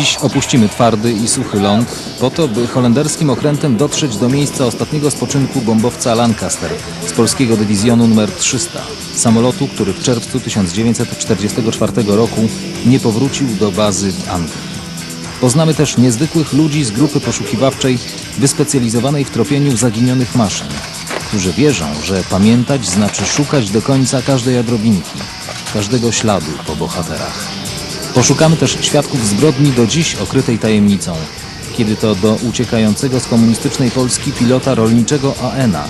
Dziś opuścimy twardy i suchy ląd po to, by holenderskim okrętem dotrzeć do miejsca ostatniego spoczynku bombowca Lancaster z polskiego dywizjonu nr 300. Samolotu, który w czerwcu 1944 roku nie powrócił do bazy w Anglii. Poznamy też niezwykłych ludzi z grupy poszukiwawczej wyspecjalizowanej w tropieniu zaginionych maszyn, którzy wierzą, że pamiętać znaczy szukać do końca każdej odrobinki, każdego śladu po bohaterach. Poszukamy też świadków zbrodni do dziś okrytej tajemnicą, kiedy to do uciekającego z komunistycznej Polski pilota rolniczego AN-a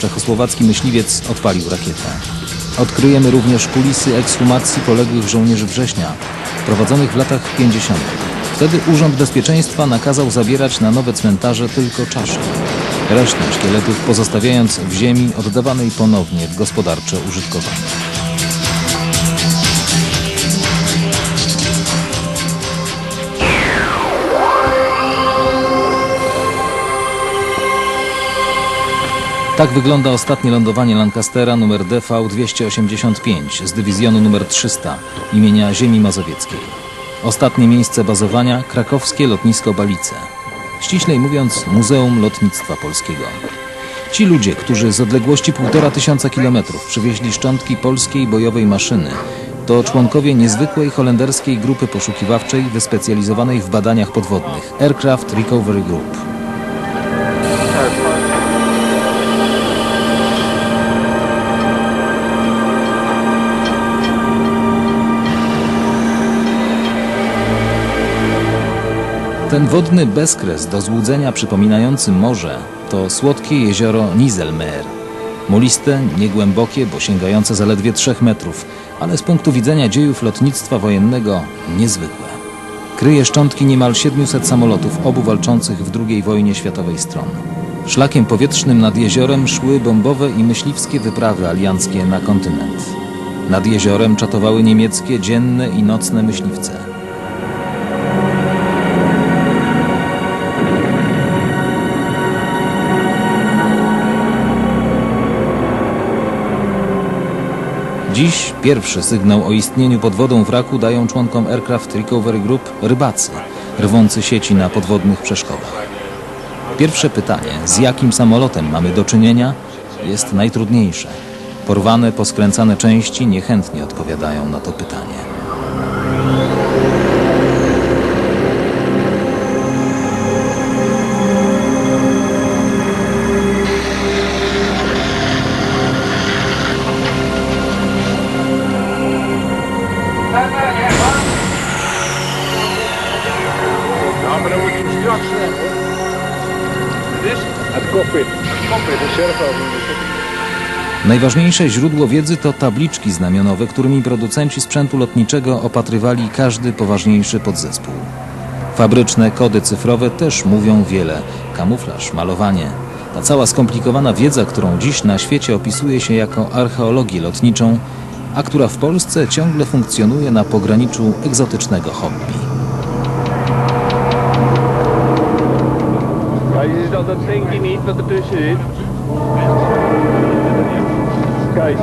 czechosłowacki myśliwiec odpalił rakietę. Odkryjemy również kulisy ekshumacji poległych żołnierzy września, prowadzonych w latach 50. Wtedy Urząd Bezpieczeństwa nakazał zabierać na nowe cmentarze tylko czaszki. Resztę szkieletów pozostawiając w ziemi oddawanej ponownie w gospodarcze użytkowanie. Tak wygląda ostatnie lądowanie Lancastera numer DV-285 z dywizjonu numer 300 imienia Ziemi Mazowieckiej. Ostatnie miejsce bazowania krakowskie lotnisko Balice. Ściślej mówiąc Muzeum Lotnictwa Polskiego. Ci ludzie, którzy z odległości półtora tysiąca kilometrów przywieźli szczątki polskiej bojowej maszyny, to członkowie niezwykłej holenderskiej grupy poszukiwawczej wyspecjalizowanej w badaniach podwodnych Aircraft Recovery Group. Ten wodny bezkres do złudzenia przypominający morze to słodkie jezioro Nizelmeer. Muliste, niegłębokie, bo sięgające zaledwie 3 metrów, ale z punktu widzenia dziejów lotnictwa wojennego niezwykłe. Kryje szczątki niemal 700 samolotów obu walczących w II wojnie światowej stron. Szlakiem powietrznym nad jeziorem szły bombowe i myśliwskie wyprawy alianckie na kontynent. Nad jeziorem czatowały niemieckie dzienne i nocne myśliwce. Dziś pierwszy sygnał o istnieniu pod wodą wraku dają członkom Aircraft Recovery Group rybacy, rwący sieci na podwodnych przeszkodach. Pierwsze pytanie, z jakim samolotem mamy do czynienia, jest najtrudniejsze. Porwane, poskręcane części niechętnie odpowiadają na to pytanie. Najważniejsze źródło wiedzy to tabliczki znamionowe, którymi producenci sprzętu lotniczego opatrywali każdy poważniejszy podzespół. Fabryczne kody cyfrowe też mówią wiele. Kamuflaż, malowanie. Ta cała skomplikowana wiedza, którą dziś na świecie opisuje się jako archeologię lotniczą, a która w Polsce ciągle funkcjonuje na pograniczu egzotycznego hobby. Ziet al dat vinkje Laten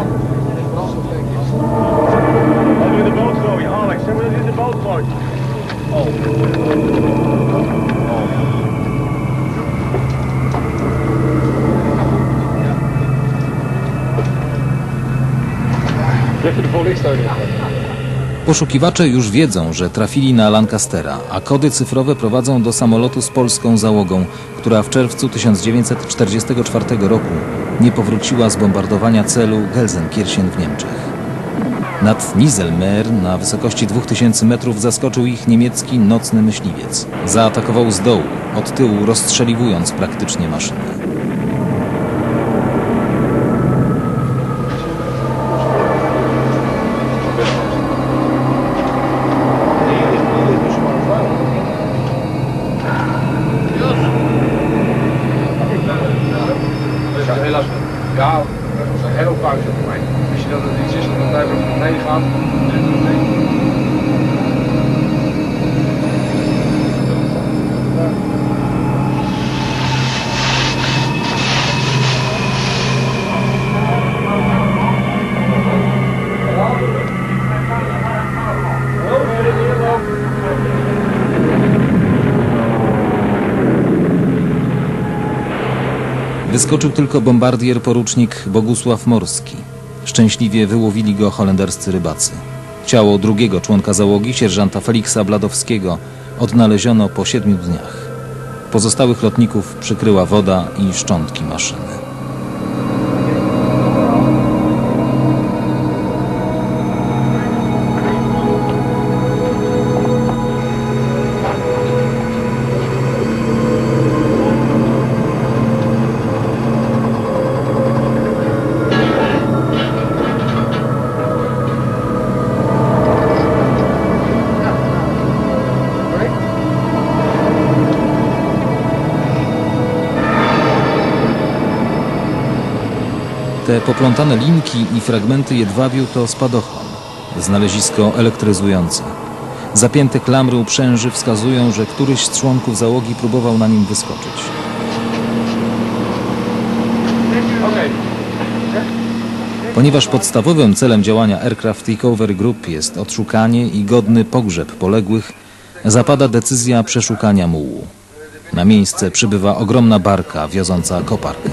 we in de boot gooien, Alex. Boot gooien? Oh. Poszukiwacze już wiedzą, że trafili na Lancastera, a kody cyfrowe prowadzą do samolotu z polską załogą, która w czerwcu 1944 roku nie powróciła z bombardowania celu Gelsenkirchen w Niemczech. Nad Nizelmeer na wysokości 2000 metrów zaskoczył ich niemiecki nocny myśliwiec. Zaatakował z dołu, od tyłu rozstrzeliwując praktycznie maszynę. Wyskoczył tylko bombardier porucznik Bogusław Morski. Szczęśliwie wyłowili go holenderscy rybacy. Ciało drugiego członka załogi, sierżanta Feliksa Bladowskiego, odnaleziono po siedmiu dniach. Pozostałych lotników przykryła woda i szczątki maszyny. Te poplątane linki i fragmenty jedwabiu to spadochron, znalezisko elektryzujące. Zapięte klamry uprzęży wskazują, że któryś z członków załogi próbował na nim wyskoczyć. Ponieważ podstawowym celem działania Aircraft Takeover Group jest odszukanie i godny pogrzeb poległych, zapada decyzja przeszukania mułu. Na miejsce przybywa ogromna barka wioząca koparkę.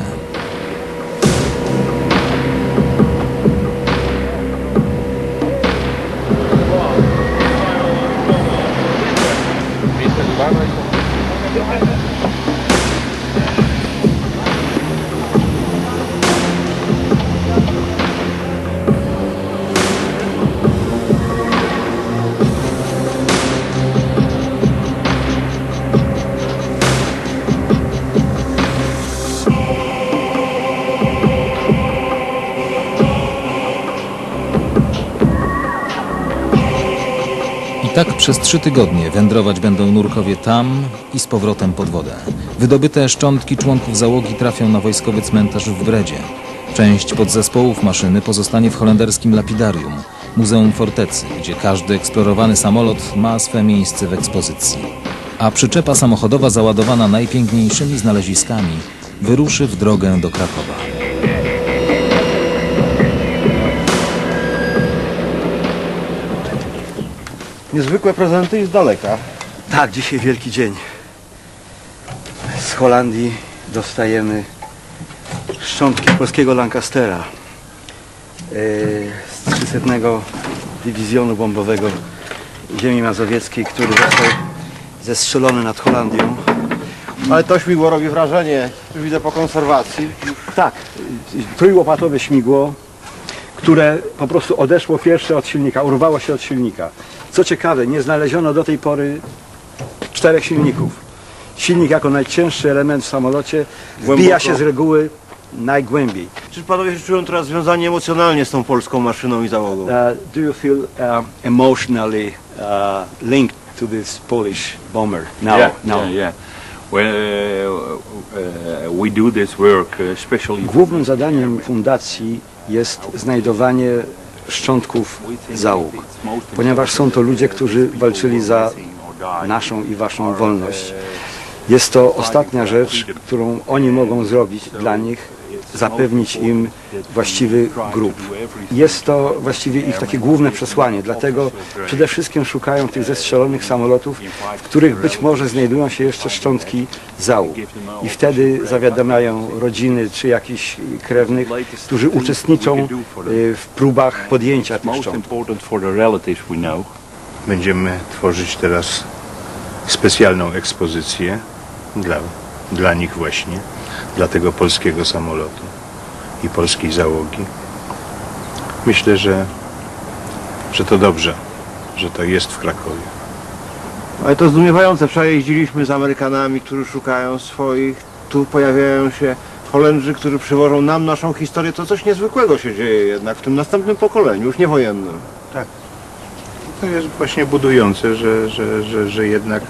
Przez trzy tygodnie wędrować będą nurkowie tam i z powrotem pod wodę. Wydobyte szczątki członków załogi trafią na wojskowy cmentarz w Bredzie. Część podzespołów maszyny pozostanie w holenderskim lapidarium, Muzeum Fortecy, gdzie każdy eksplorowany samolot ma swe miejsce w ekspozycji. A przyczepa samochodowa załadowana najpiękniejszymi znaleziskami wyruszy w drogę do Krakowa. Niezwykłe prezenty i z daleka. Tak, dzisiaj wielki dzień. Z Holandii dostajemy szczątki polskiego Lancastera yy, z 300 Dywizjonu Bombowego Ziemi Mazowieckiej, który został zestrzelony nad Holandią. Ale to śmigło robi wrażenie. Widzę po konserwacji. Tak, trójłopatowe śmigło, które po prostu odeszło pierwsze od silnika, urwało się od silnika. Co ciekawe, nie znaleziono do tej pory czterech silników. Silnik jako najcięższy element w samolocie wbija się z reguły najgłębiej. Czy panowie się czują teraz związani emocjonalnie z tą polską maszyną i załogą? Uh, do you feel uh, emotionally uh, linked to this Polish bomber now? yeah, now? yeah, yeah. Well, uh, uh, we do this work uh, especially. Głównym zadaniem fundacji jest znajdowanie szczątków załóg, ponieważ są to ludzie, którzy walczyli za naszą i waszą wolność. Jest to ostatnia rzecz, którą oni mogą zrobić dla nich, zapewnić im właściwy grób. Jest to właściwie ich takie główne przesłanie, dlatego przede wszystkim szukają tych zestrzelonych samolotów, w których być może znajdują się jeszcze szczątki załóg. I wtedy zawiadamiają rodziny czy jakichś krewnych, którzy uczestniczą y, w próbach podjęcia tych szczątków. Będziemy tworzyć teraz specjalną ekspozycję dla, dla nich właśnie, dla tego polskiego samolotu i polskiej załogi. Myślę, że, że to dobrze, że to jest w Krakowie. Ale to zdumiewające. Wczoraj jeździliśmy z Amerykanami, którzy szukają swoich. Tu pojawiają się Holendrzy, którzy przywożą nam naszą historię. To coś niezwykłego się dzieje jednak w tym następnym pokoleniu, już niewojennym. To jest właśnie budujące, że, że, że, że jednak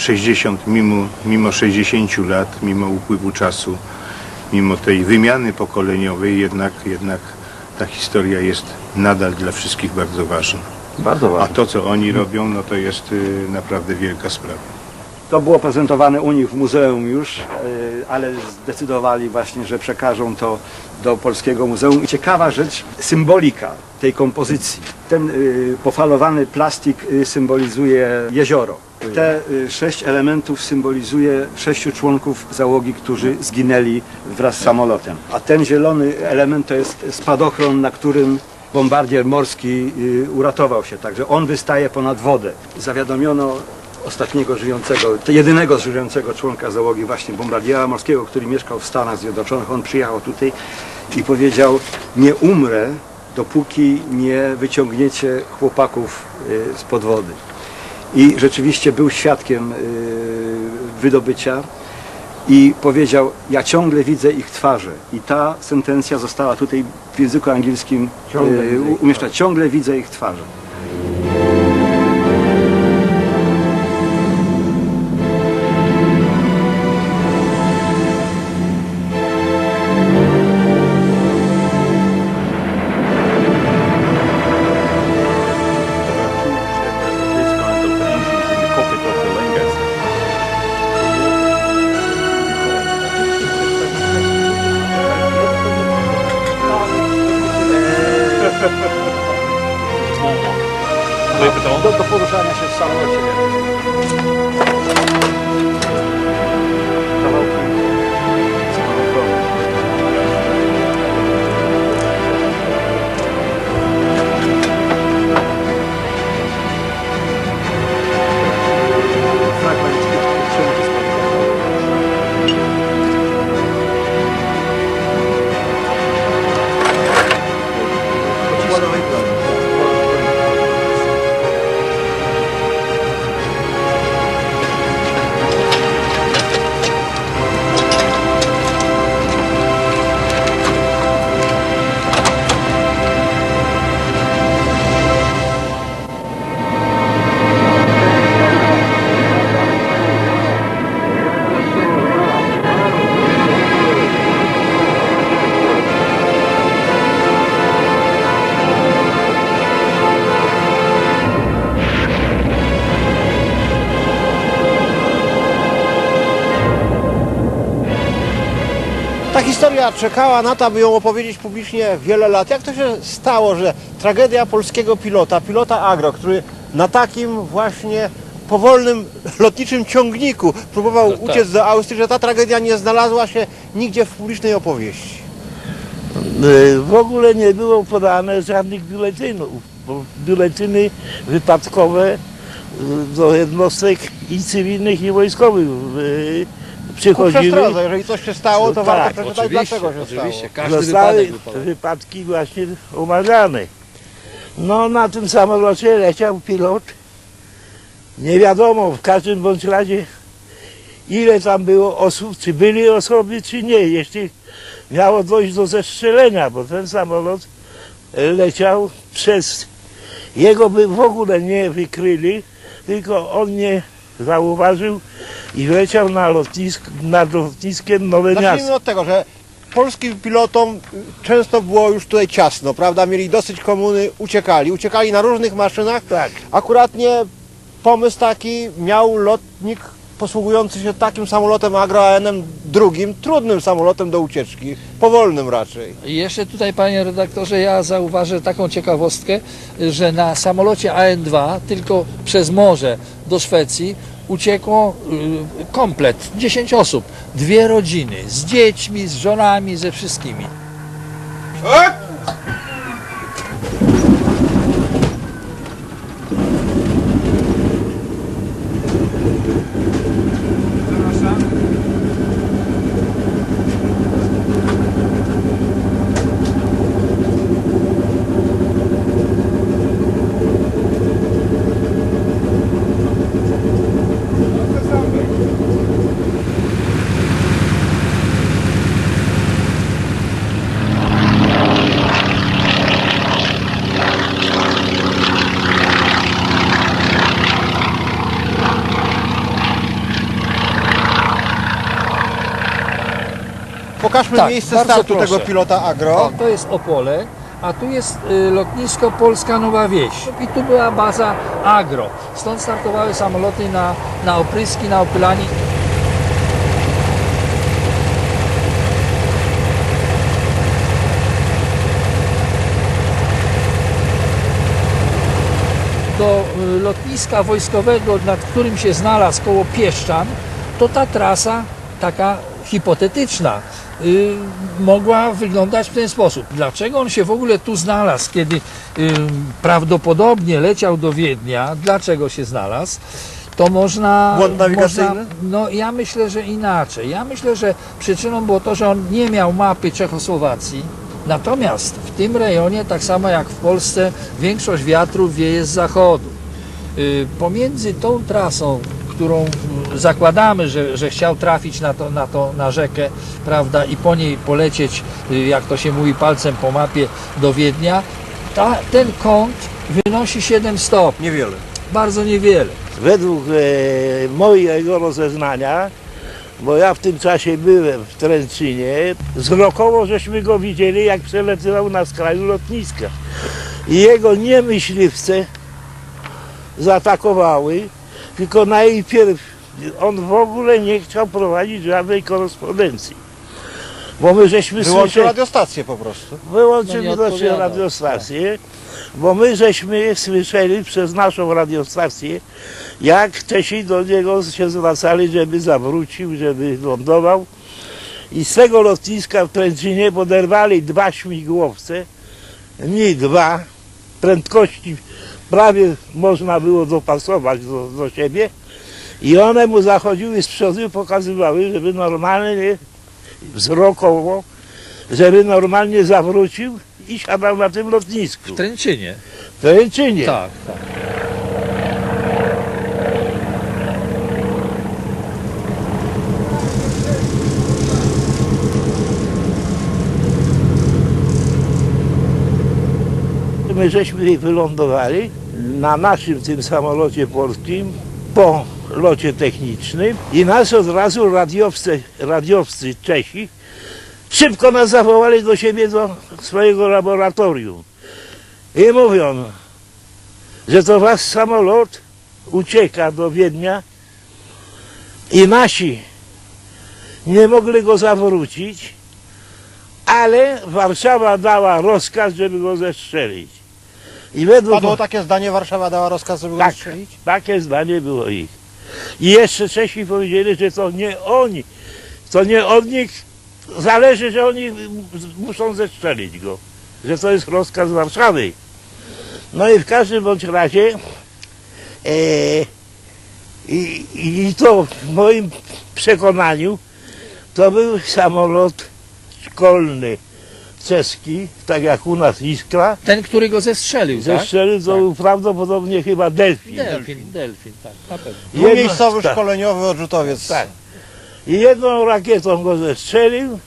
60, mimo, mimo 60 lat, mimo upływu czasu, mimo tej wymiany pokoleniowej, jednak, jednak ta historia jest nadal dla wszystkich bardzo ważna. Bardzo A to, co oni robią, no to jest y, naprawdę wielka sprawa. To było prezentowane u nich w muzeum już, e, ale zdecydowali właśnie, że przekażą to do Polskiego Muzeum. I ciekawa rzecz, symbolika tej kompozycji. Ten y, pofalowany plastik y, symbolizuje jezioro. Te sześć elementów symbolizuje sześciu członków załogi, którzy zginęli wraz z samolotem. A ten zielony element to jest spadochron, na którym bombardier morski uratował się. Także on wystaje ponad wodę. Zawiadomiono ostatniego żyjącego, jedynego żyjącego członka załogi właśnie bombardiera morskiego, który mieszkał w Stanach Zjednoczonych. On przyjechał tutaj i powiedział, nie umrę, dopóki nie wyciągniecie chłopaków y, spod wody. I rzeczywiście był świadkiem y, wydobycia i powiedział, ja ciągle widzę ich twarze. I ta sentencja została tutaj w języku angielskim y, umieszczona. Ciągle widzę ich twarze. Historia czekała na to, aby ją opowiedzieć publicznie wiele lat. Jak to się stało, że tragedia polskiego pilota, pilota Agro, który na takim właśnie powolnym lotniczym ciągniku próbował uciec do Austrii, że ta tragedia nie znalazła się nigdzie w publicznej opowieści. Y, W ogóle nie było podane żadnych biuletynów, bo biuletyny wypadkowe y, do jednostek i cywilnych i wojskowych Ku przychodziły. przestrodze, jeżeli coś się stało, to No warto tak, przeczytać, dlaczego się stało. Każdy Zostały wypadek wypadki właśnie omawiane. No na tym samolocie leciał pilot. Nie wiadomo w każdym bądź razie ile tam było osób, czy byli osoby, czy nie. Jeśli miało dojść do zestrzelenia, bo ten samolot leciał przez... Jego by w ogóle nie wykryli, tylko on nie zauważył i leciał na lotnisk, nad lotniskiem Nowe Zacznijmy Miasto. od tego, że polskim pilotom często było już tutaj ciasno, prawda? Mieli dosyć komuny, uciekali. Uciekali na różnych maszynach. Tak. Akuratnie pomysł taki miał lotnik posługujący się takim samolotem Agro AN drugim, trudnym samolotem do ucieczki, powolnym raczej. I jeszcze tutaj, panie redaktorze, ja zauważę taką ciekawostkę, że na samolocie AN2 tylko przez morze do Szwecji uciekło y, komplet, 10 osób, dwie rodziny, z dziećmi, z żonami, ze wszystkimi. Pokażmy Tak, miejsce startu proszę. tego pilota Agro. O, to jest Opole. a tu jest y, lotnisko Polska Nowa Wieś. I tu była baza agro. Stąd startowały samoloty na, na opryski, na opylanie. do y, lotniska wojskowego, nad którym się znalazł koło Pieszczan, to ta trasa taka hipotetyczna mogła wyglądać w ten sposób. Dlaczego on się w ogóle tu znalazł, kiedy y, prawdopodobnie leciał do Wiednia? Dlaczego się znalazł? To można. Błąd nawigacyjny? Można, no ja myślę, że inaczej. Ja myślę, że przyczyną było to, że on nie miał mapy Czechosłowacji. Natomiast w tym rejonie, tak samo jak w Polsce, większość wiatrów wieje z zachodu. Y, Pomiędzy tą trasą, którą y, zakładamy, że, że chciał trafić na, to, na, to, na rzekę, prawda, i po niej polecieć, y, jak to się mówi, palcem po mapie do Wiednia, ta, ten kąt wynosi 7 stopni. Niewiele. Bardzo niewiele. Według e, mojego rozeznania, bo ja w tym czasie byłem w Tręczynie, wzrokowo żeśmy go widzieli, jak przelatywał na skraju lotniska. I jego nie myśliwce zaatakowały, tylko najpierw on w ogóle nie chciał prowadzić żadnej korespondencji. Bo my żeśmy słyszeli... radiostację po prostu. Wyłączył No widocznie radiostację, bo my żeśmy słyszeli przez naszą radiostację, jak Czesi do niego się zwracali, żeby zawrócił, żeby lądował. I z tego lotniska w Tręczynie poderwali dwa śmigłowce, Mi-2, prędkości prawie można było dopasować do, do siebie i one mu zachodziły z przodu i pokazywały, żeby normalnie, wzrokowo, żeby normalnie zawrócił i siadał na tym lotnisku. W Tręczynie. W Tręczynie. Tak, tak. My żeśmy wylądowali na naszym tym samolocie polskim po locie technicznym i nas od razu radiowcy, radiowcy Czesi szybko nas zawołali do siebie do swojego laboratorium i mówią, że to wasz samolot ucieka do Wiednia i nasi nie mogli go zawrócić, ale Warszawa dała rozkaz, żeby go zestrzelić. I według Padło takie zdanie, Warszawa dała rozkaz, żeby Tak. go strzelić? takie zdanie było ich. I jeszcze Czesi powiedzieli, że to nie oni, to nie od nich zależy, że oni muszą zestrzelić go, że to jest rozkaz Warszawy. No i w każdym bądź razie e, i, i to w moim przekonaniu to był samolot szkolny czeski, tak jak u nas Iskra. Ten, który go zestrzelił, tak? Zestrzelił to był prawdopodobnie chyba Delfin. Delfin, delfin, tak, na pewno. Jedno- Miejscowy tak. szkoleniowy odrzutowiec. Tak. I jedną rakietą go zestrzelił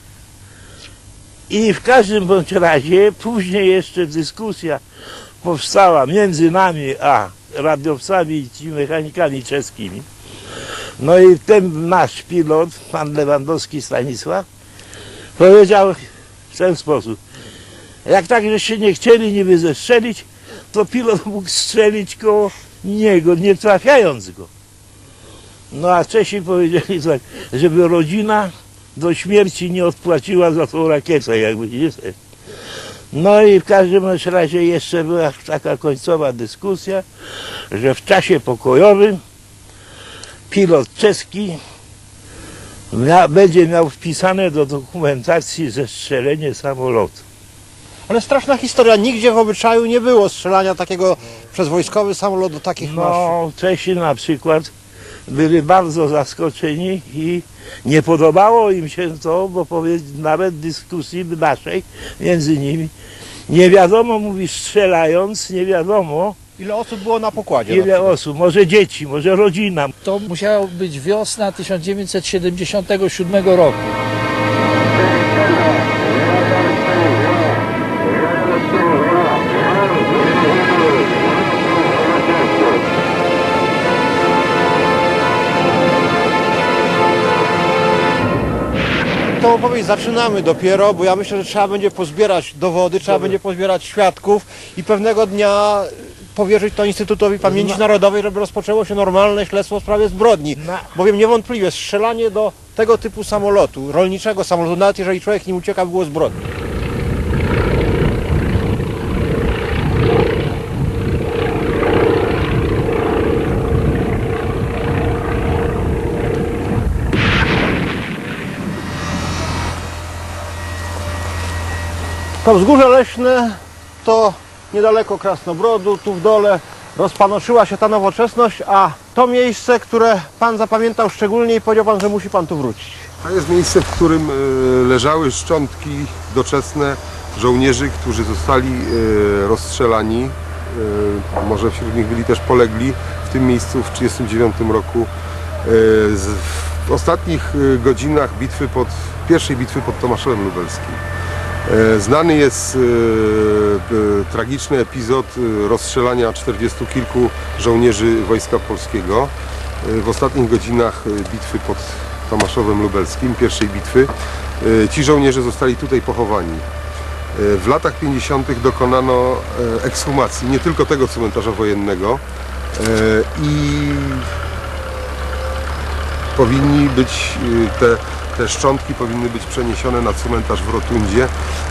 i w każdym bądź razie później jeszcze dyskusja powstała między nami a radiowcami i mechanikami czeskimi. No i ten nasz pilot, pan Lewandowski Stanisław, powiedział w ten sposób. Jak tak żeście nie chcieli niby zestrzelić, to pilot mógł strzelić koło niego, nie trafiając go. No a Czesi powiedzieli tak, żeby rodzina do śmierci nie odpłaciła za tą rakietę, jakby nie No i w każdym razie jeszcze była taka końcowa dyskusja, że w czasie pokojowym pilot czeski mia, będzie miał wpisane do dokumentacji zestrzelenie samolotu. Ale straszna historia, nigdzie w obyczaju nie było strzelania takiego przez wojskowy samolot do takich maszyn. No, Czesi na przykład byli bardzo zaskoczeni i nie podobało im się to, bo powiedz, nawet dyskusji naszej między nimi nie wiadomo, mówi strzelając, nie wiadomo Ile osób było na pokładzie? ile osób, może dzieci, może rodzina. To musiało być wiosna 1977 roku. To opowieść zaczynamy dopiero, bo ja myślę, że trzeba będzie pozbierać dowody, trzeba będzie pozbierać świadków i pewnego dnia powierzyć to Instytutowi Pamięci Narodowej, żeby rozpoczęło się normalne śledztwo w sprawie zbrodni. No. Bowiem niewątpliwie strzelanie do tego typu samolotu, rolniczego samolotu, nawet jeżeli człowiek nim ucieka, było zbrodnią. To wzgórze leśne to niedaleko Krasnobrodu, tu w dole rozpanoszyła się ta nowoczesność, a to miejsce, które Pan zapamiętał szczególnie i powiedział Pan, że musi Pan tu wrócić. To jest miejsce, w którym e, leżały szczątki doczesne żołnierzy, którzy zostali e, rozstrzelani. E, Może wśród nich byli też polegli w tym miejscu w 1939 roku. W ostatnich godzinach bitwy pod, pierwszej bitwy pod Tomaszowem Lubelskim. E, Znany jest e, tragiczny epizod e, rozstrzelania czterdziestu kilku żołnierzy Wojska Polskiego w ostatnich godzinach bitwy pod Tomaszowem Lubelskim, pierwszej bitwy. Ci żołnierze zostali tutaj pochowani. W latach 50. dokonano ekshumacji nie tylko tego cmentarza wojennego i powinni być te, te szczątki powinny być przeniesione na cmentarz w Rotundzie.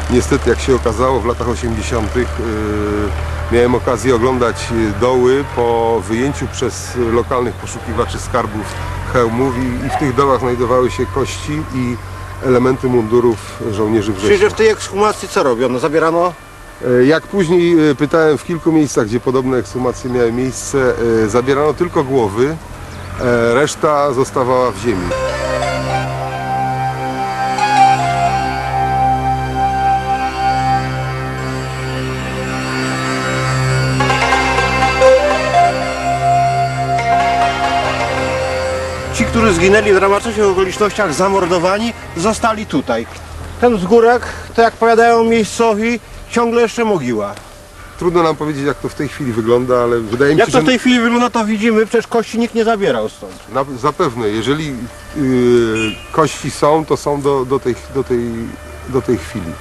Niestety, jak się okazało, w latach 80. y, miałem okazję oglądać y, doły po wyjęciu przez lokalnych poszukiwaczy skarbów hełmów i, i w tych dołach znajdowały się kości i elementy mundurów żołnierzy Czyli, wrześni. że w tej ekshumacji co robiono? Zabierano E, Jak później e, pytałem w kilku miejscach, gdzie podobne ekshumacje miały miejsce, e, zabierano tylko głowy, reszta zostawała w ziemi. Którzy zginęli w dramatycznych okolicznościach, zamordowani, zostali tutaj. Ten wzgórek, to jak powiadają miejscowi, ciągle jeszcze mogiła. Trudno nam powiedzieć, jak to w tej chwili wygląda, ale wydaje mi Jak się, to że w tej chwili wygląda, to widzimy, przecież kości nikt nie zabierał stąd. na, zapewne, jeżeli y, kości są, to są do, do, tej, do, tej, do tej chwili.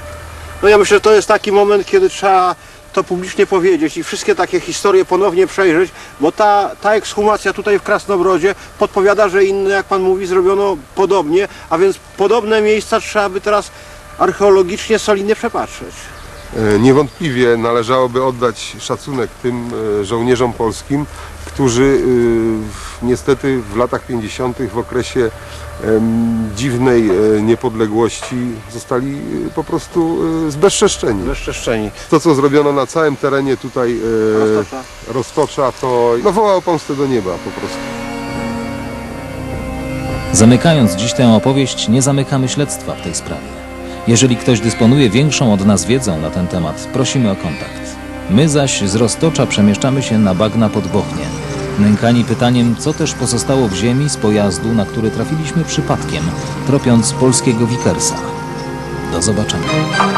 No ja myślę, że to jest taki moment, kiedy trzeba to publicznie powiedzieć i wszystkie takie historie ponownie przejrzeć, bo ta, ta ekshumacja tutaj w Krasnobrodzie podpowiada, że inne, jak Pan mówi, zrobiono podobnie, a więc podobne miejsca trzeba by teraz archeologicznie solidnie przepatrzeć. E, Niewątpliwie należałoby oddać szacunek tym e, żołnierzom polskim, którzy w- niestety w latach 50. w okresie dziwnej e, niepodległości zostali e, po prostu e, zbezczeszczeni. Bezczeszczeni. To, co zrobiono na całym terenie tutaj e, Roztocza. Roztocza, to no, woła o pomstę do nieba po prostu. Zamykając dziś tę opowieść, nie zamykamy śledztwa w tej sprawie. Jeżeli ktoś dysponuje większą od nas wiedzą na ten temat, prosimy o kontakt. My zaś z Roztocza przemieszczamy się na bagna pod Bochnię, nękani pytaniem, co też pozostało w ziemi z pojazdu, na który trafiliśmy przypadkiem, tropiąc polskiego Wickersa. Do zobaczenia.